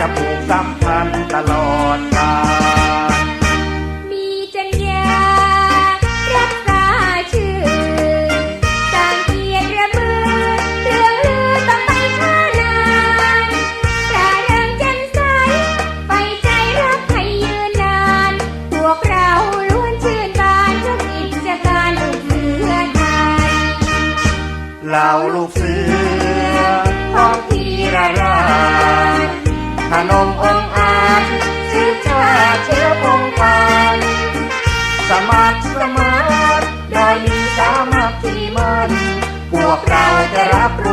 จะผูกสัมพันธ์ตลอด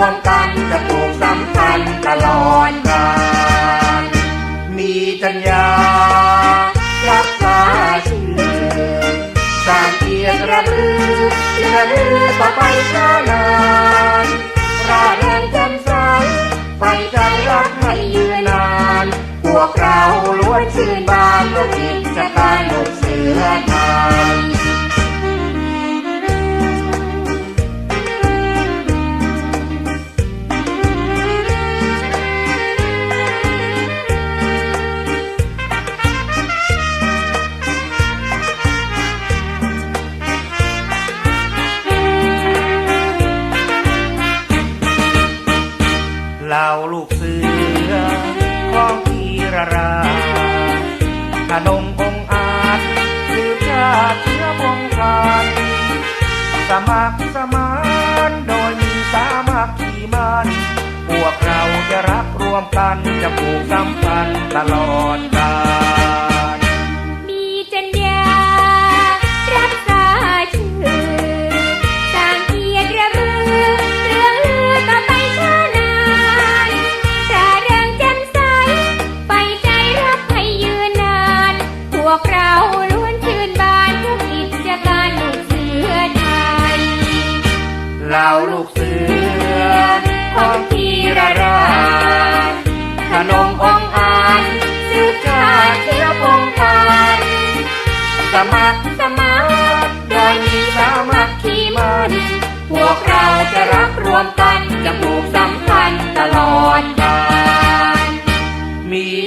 วมกันจะปลูกสำคัญตลอดกานมีจัญญารักษาชื่อสร้างเกียรติระลึกรเลือต่อไปช้านานราเรงจำใสไฟใจรักให้ยืนนาน พวกเราล้วนชื่นบานลูกจิตจะตายลูกเสือไท นงองอาจสืบชาเชื้อพงการสมัครสมานโดยมีสามัคคีมันพวกเราจะรักรวมกันจะผูกสัมพันธ์ตลอดกาล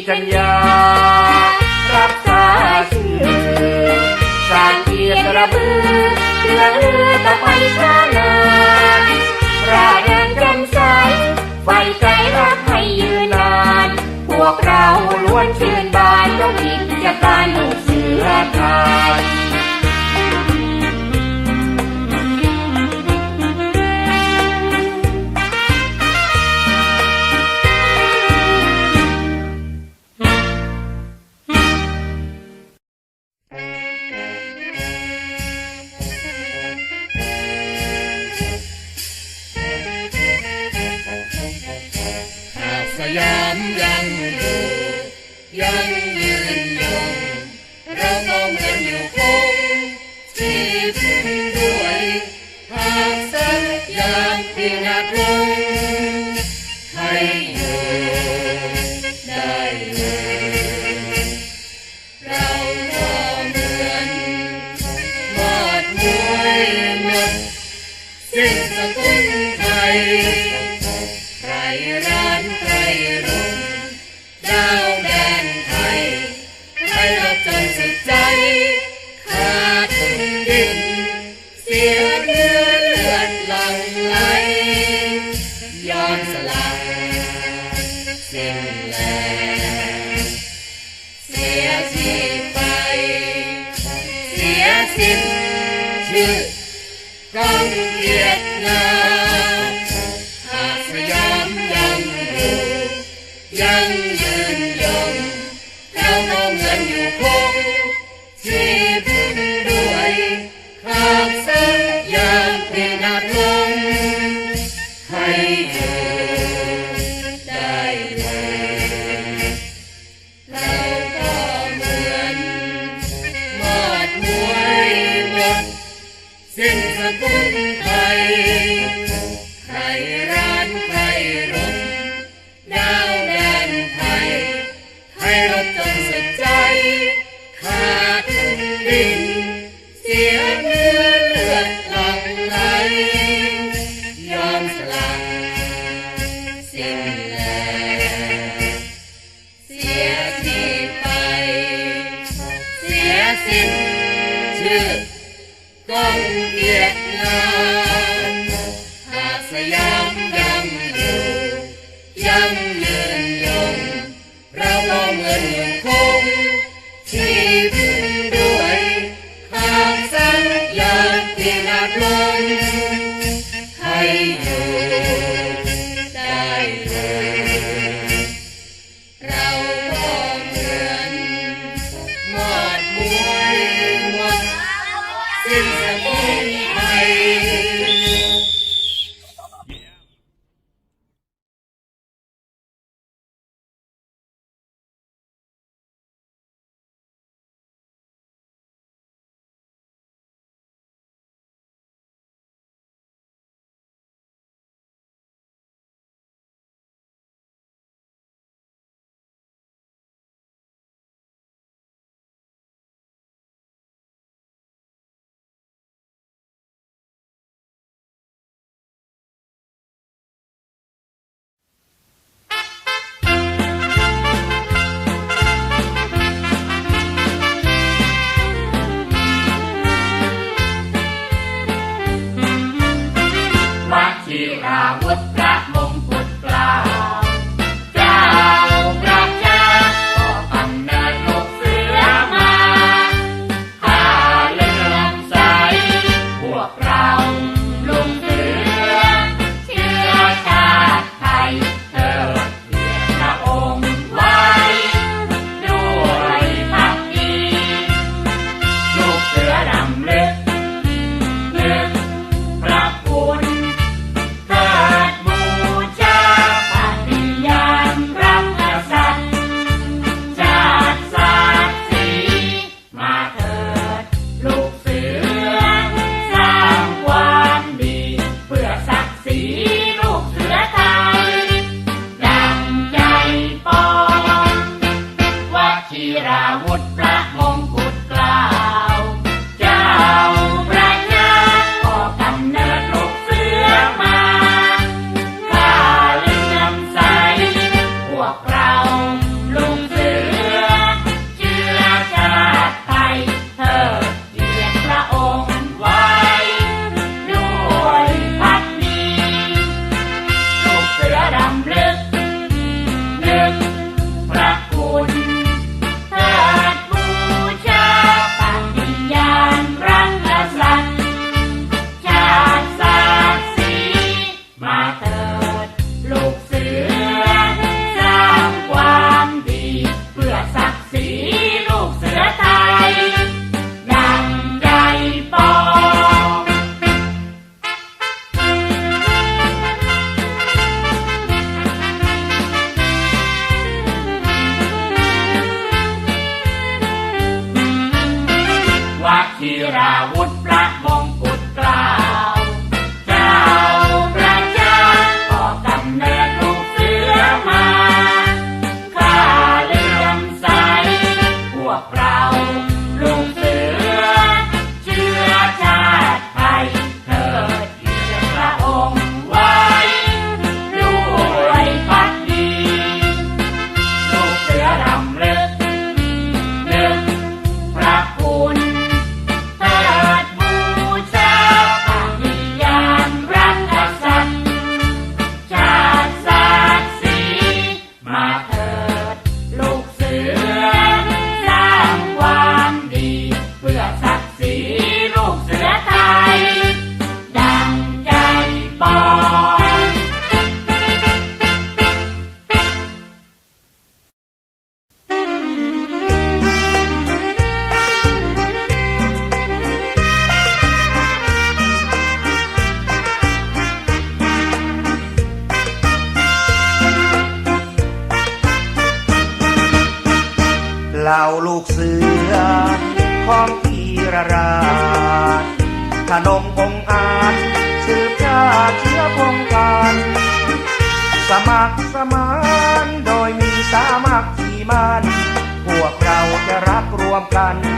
จัญญา รับสายชื่อสายเกียรระเบือเรือเลือตะไปชาลาราเริงจำใสไฟใจรักให้ยืนนาน พวกเราล้วนเชื่อ 羊羊羊。Yay.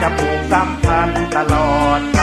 จะผูกสัมพันธ์ตลอด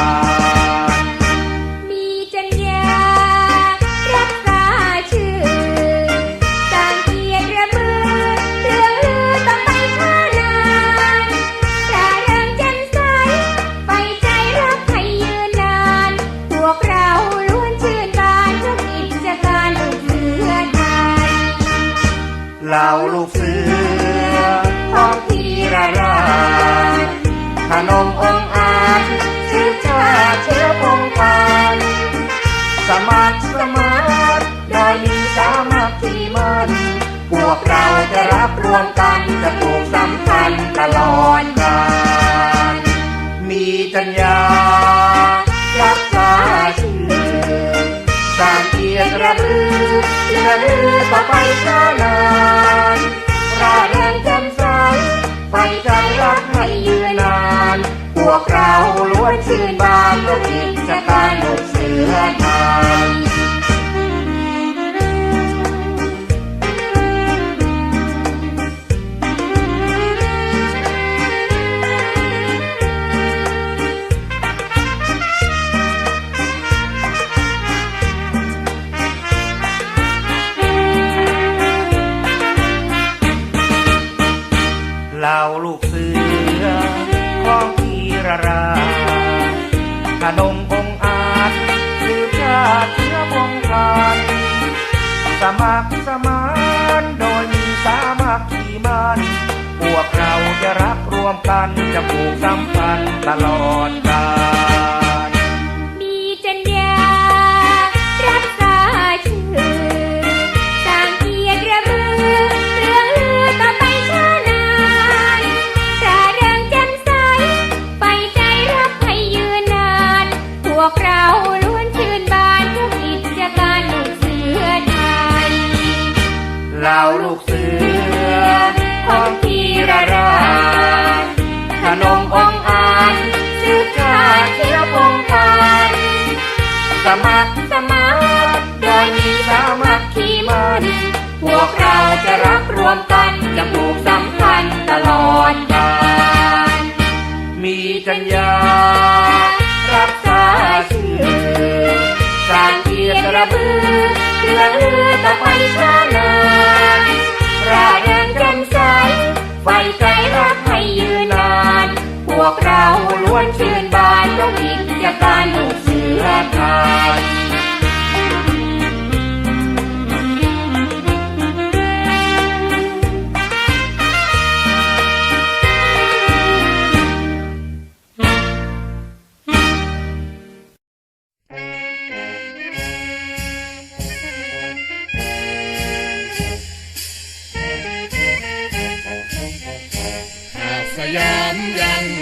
วกเราจะรับรวมกันจะถูกสำคัญตลอดกาลมีจัญญารักษาชื่อสร้างเกียรติระลึกระลึกต่อไปช้านานราเรินจำใสไฟใจรักให้ยืนนาน พวกเราล้วนชื่นบานลูกอินจะตายลูกเสือไทย นะงองอาจหรือชาติเชื้อวงการสมัครสมานโดยมีสามัคคีมันพวกเราจะรักรวมกันจะผูกสัมพันธ์ตลอดีจัญญา รักสายชื่อสางเกียรระบือเลือเลือตะไปชาลาราเริงจำใสไฟใจรักให้ยืนนาน พวกเราล้วนชื่นบานต้องอินจะการลูกเสือไทย and, run.